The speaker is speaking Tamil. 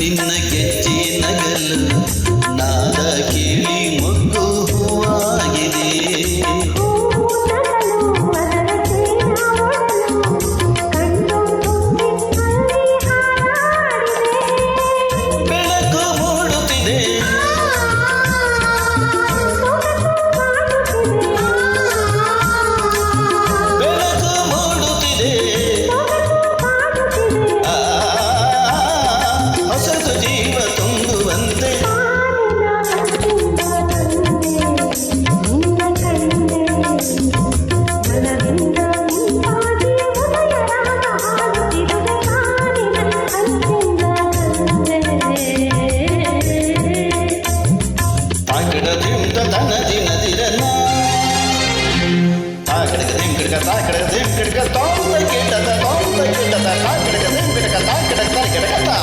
ಗೆಜ್ಜೆ ನಗಲು ನಾದ ಕಿವಿ ಮೊಗ್ಗು. கிடக்கத்தா கிடக்கு கிடக்க தோம்பை கிட்டத்த தோம்பை கிட்டத்த கிடக்கதே கிடக்கத்தா கிடக்க கிடக்கத்தா